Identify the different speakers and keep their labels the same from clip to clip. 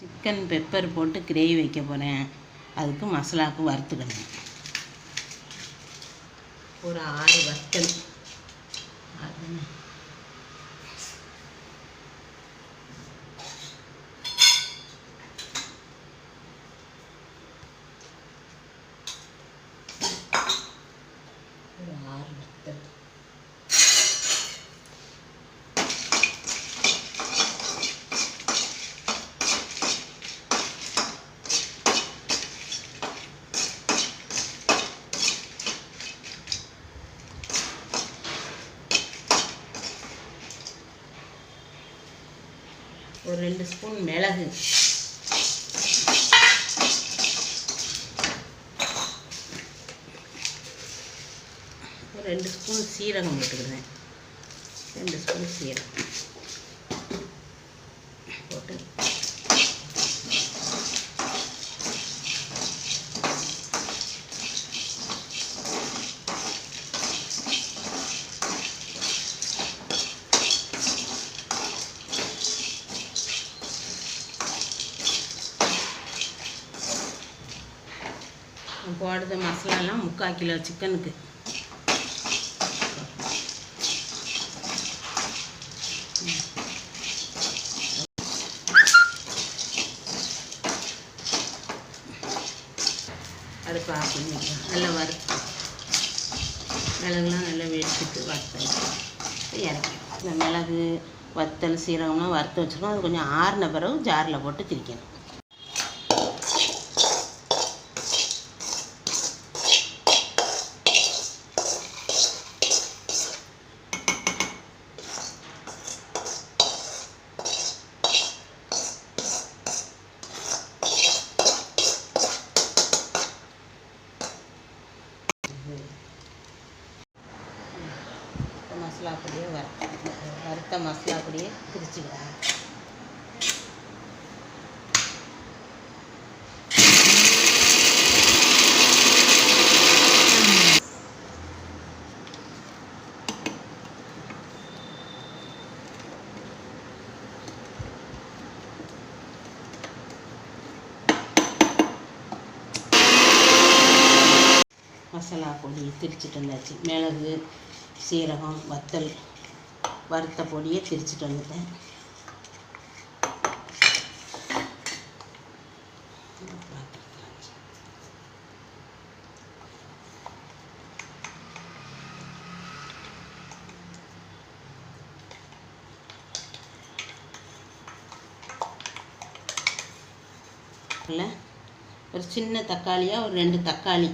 Speaker 1: Chicken pepper போட்டு gravy வைக்க போகிறேன் அதுக்கு மசாலாவுக்கு வறுத்துக்கணும் ஒரு ஆறு வத்தல். அதுன்னு ஒரு ஆறு வத்தல் ஒரு ரெண்டு ஸ்பூன் மிளகு. ஒரு ரெண்டு ஸ்பூன் சீரகம் போட்டுக்கிறேன் ரெண்டு ஸ்பூன் சீரகம் போட்டு போடுற மசாலாலாம் முக்கால் கிலோ சிக்கனுக்கு. அடுப்பு ஆஃப் பண்ணிக்கலாம். நல்லா வறுத்து. மிளகுலாம் நல்லா வெடிச்சிட்டு வறுத்து இறக்கி இந்த மிளகு வத்தல் சீரகம்லாம் வறுத்து வச்சுருக்கோம். அது கொஞ்சம் ஆறின பிறகு ஜாரில் போட்டு திரிக்கணும் மசாலா பொடியை வறுத்த வறுத்த மசாலா பொடியை பிரிச்சுக்கிறேன் மசாலா பொடி திரிச்சிட்டு வந்தாச்சு. மிளகு சீரகம் வத்தல் வறுத்த பொடியை திரிச்சிட்டு வந்துட்டேன். இல்லை ஒரு சின்ன தக்காளியாக ஒரு ரெண்டு தக்காளி.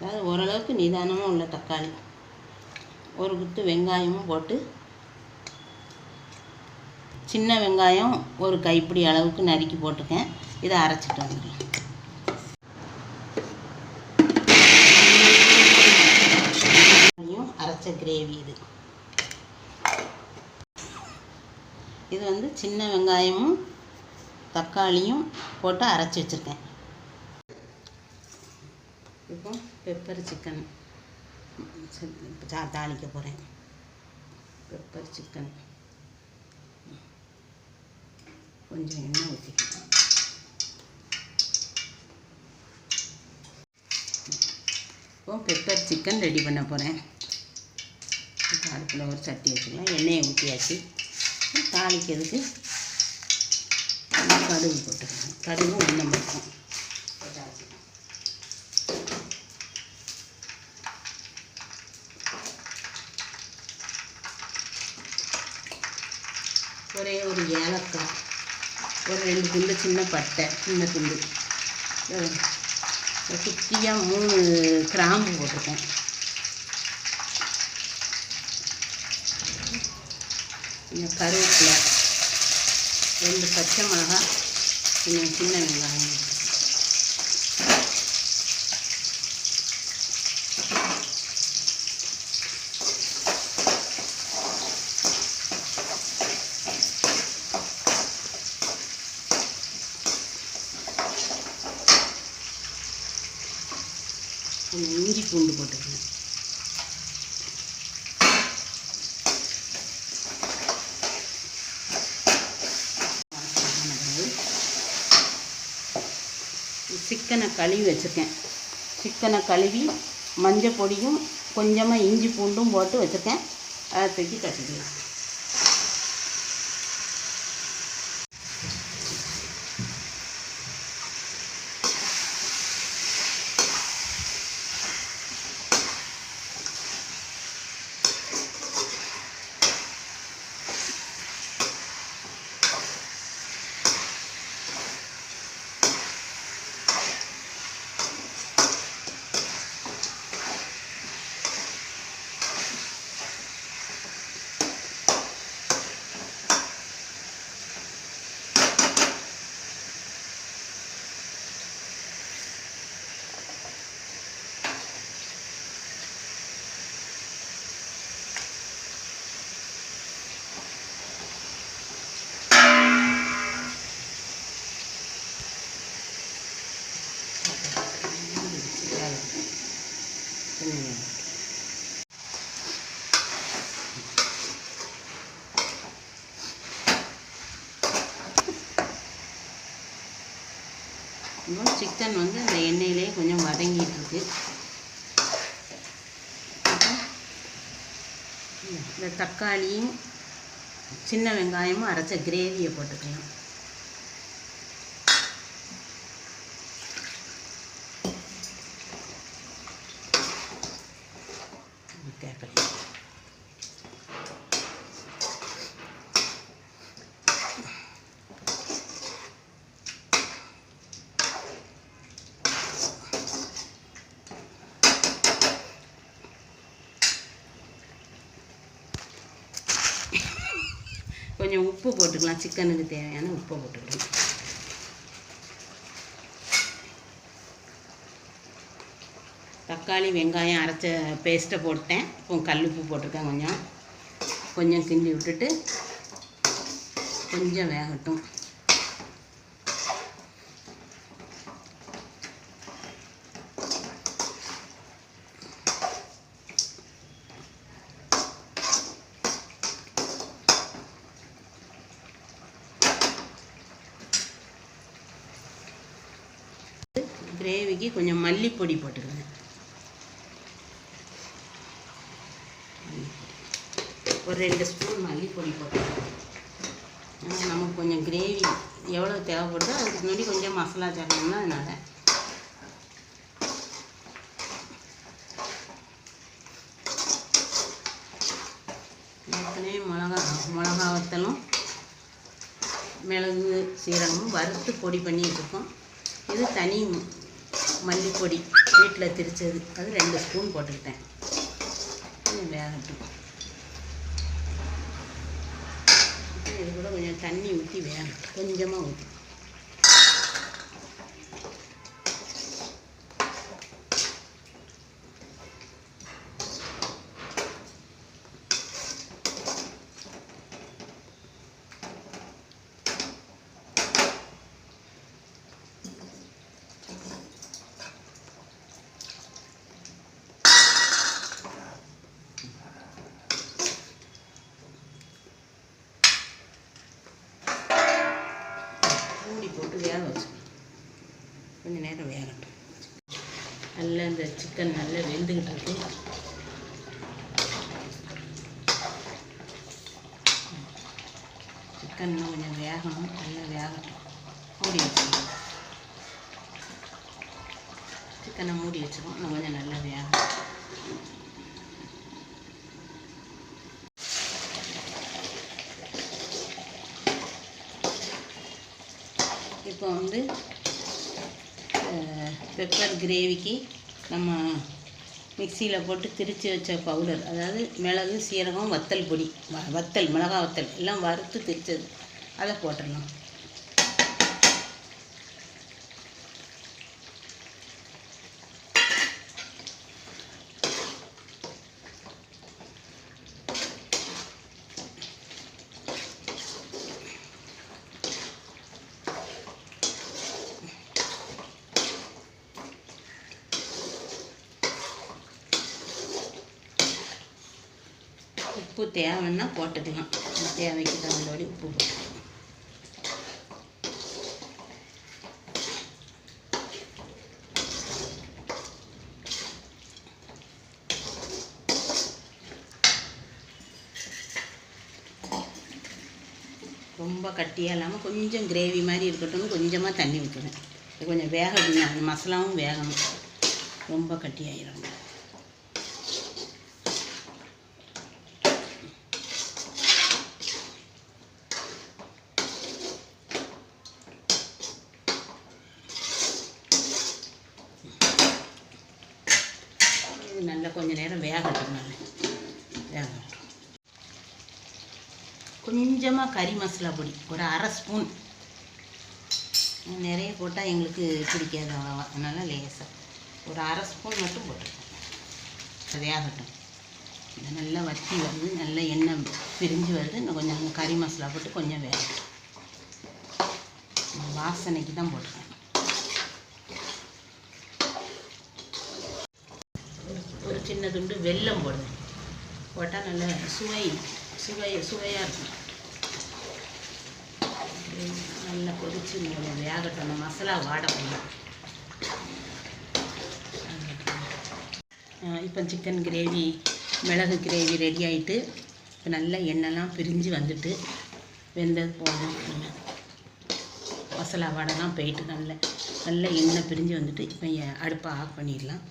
Speaker 1: அதாவது ஓரளவுக்கு நிதானமாக உள்ள தக்காளி. ஒரு குத்து வெங்காயமும் போட்டு சின்ன வெங்காயம் ஒரு கைப்பிடி அளவுக்கு நறுக்கி போட்டுக்கேன் இதை அரைச்சிட்டு வந்துடலாம் அரைச்ச கிரேவி இது. இது வந்து சின்ன வெங்காயமும் தக்காளியும் போட்டு அரைச்சி வச்சுருக்கேன் இப்போ பெப்பர் சிக்கன். சா- தாளிக்க போகிறேன் பெப்பர் சிக்கன். கொஞ்சம் எண்ணெய் ஊற்றிக்கலாம் இப்போ பெப்பர் சிக்கன் ரெடி பண்ண போகிறேன் இப்போ அடுப்பில் ஒரு சட்டி வச்சுக்கலாம். எண்ணெயை ஊற்றியாச்சு தாளிக்கிறதுக்கு கடுகு போட்டுக்கலாம். கடுகு ஒன்றும் மட்டும். ஒரே ஒரு ஏலக்காய் ஒரு ரெண்டு துண்டு சின்ன பட்டை சின்ன துண்டு. குட்டியாக மூணு கிராம்பு போட்டிருக்கேன் கொஞ்சம் கருவேப்பிலை ரெண்டு பச்சை மிளகாய் கொஞ்சம் சின்ன வெங்காயம். பூண்டு போட்டுக்கிறேன் சிக்கனை கழுவி வச்சுருக்கேன். சிக்கனை கழுவி மஞ்சள் பொடியும் கொஞ்சமாக இஞ்சி பூண்டும் போட்டு வச்சுருக்கேன். அதை தூக்கி கட்டிக்கலாம். இன்னும் சிக்கன் வந்து அந்த எண்ணெயிலே கொஞ்சம் வதங்கிட்டு இருக்கு இந்த தக்காளியும் சின்ன வெங்காயமும் அரைச்ச கிரேவியை போட்டுக்கலாம். கேட்கலாம் கொஞ்சம் உப்பு போட்டுக்கலாம் சிக்கனுக்கு தேவையான உப்பை போட்டுக்கலாம். தக்காளி வெங்காயம் அரைச்ச பேஸ்ட்டை போட்டேன். இப்போ கல் உப்பு போட்டிருக்கேன் கொஞ்சம். கொஞ்சம் கிண்டி விட்டுட்டு கொஞ்சம் வேகட்டும். கிரேவிக்கு கொஞ்சம் மல்லிப்பொடி போட்டுக்கிறேன் ஒரு ரெண்டு ஸ்பூன் மல்லிப்பொடி போட்டுக்கிறேன் நமக்கு கொஞ்சம் கிரேவி எவ்வளோ தேவைப்படுதோ அதுக்கு முன்னாடி கொஞ்சம் மசாலா சேர்க்கணும்னா அதனால். ஏற்கனவே மிளகா மிளகா வத்தலும் மிளகு சீரகமும் வறுத்து பொடி பண்ணி வச்சுருக்கோம். இது தனி மல்லிப்பொடி வீட்டில் திரிச்சது. அது ரெண்டு ஸ்பூன் போட்டுக்கிட்டேன். வேகட்டும் இது கூட கொஞ்சம் தண்ணி ஊற்றி வேகட்டும் கொஞ்சமாக ஊற்றி மூடி போட்டு வேக வச்சு கொஞ்சம் நேரம் வேகட்டும் நல்லா இந்த சிக்கன் நல்லா வெந்துக்கிட்டு இருக்கு. சிக்கன் இன்னும் கொஞ்சம் வேகணும். நல்லா வேகட்டும். மூடி வச்சுக்கணும் சிக்கனை மூடி வச்சுக்கோம் இன்னும் கொஞ்சம் நல்லா வேகணும் இப்போ வந்து பெப்பர் கிரேவிக்கு நம்ம மிக்சியில் போட்டு திரித்து வச்ச பவுடர் அதாவது மிளகு சீரகம் வத்தல் பொடி வ- வத்தல் மிளகா வத்தல் எல்லாம் வறுத்து திரிச்சது. அதை போட்டுடலாம் உப்பு தேவைன்னா போட்டுக்கங்க தேவைக்கு தகுந்தபடி உப்பு போட்டு ரொம்ப கட்டியாக இல்லாமல் கொஞ்சம் கிரேவி மாதிரி இருக்கட்டும். கொஞ்சமாக தண்ணி ஊற்றுவேன் கொஞ்சம் வேகணும். மசாலாவும் வேகணும். ரொம்ப கட்டியாகிடும் கொஞ்சம் நேரம் வேகட்டும் நான் வேகட்டும். கொஞ்சமாக கறி மசாலா பொடி ஒரு அரை ஸ்பூன். நிறைய போட்டால் எங்களுக்கு பிடிக்காது அவ்வளோவா. அதனால் லேசாக ஒரு அரை ஸ்பூன் மட்டும் போட்டுருக்கோம் வேகட்டும். இது நல்லா வத்தி வருது நல்லா எண்ணெய் பிரிஞ்சு வருது. இன்னும் கொஞ்சம் கறி மசாலா போட்டு கொஞ்சம் வேகட்டும். வாசனைக்கு தான் போட்டுருக்கேன் ஒரு சின்ன துண்டு வெல்லம் போடுவேன் போட்டால் நல்ல சுவை சுவை சுவையாக இருக்கும். நல்லா கொதிச்சு கொஞ்சம் வேகட்டும். அந்த மசாலா வாட கொஞ்சம் இப்போ சிக்கன் கிரேவி மிளகு கிரேவி ரெடி ஆகிட்டு இப்போ நல்லா எண்ணெய்லாம் பிரிஞ்சு வந்துட்டு வெந்தது போடணும் மசாலா வாடெல்லாம் போயிட்டு நல்ல நல்ல எண்ணெய் பிரிஞ்சு வந்துட்டு இப்போ அடுப்பை ஆஃப் பண்ணிடலாம்.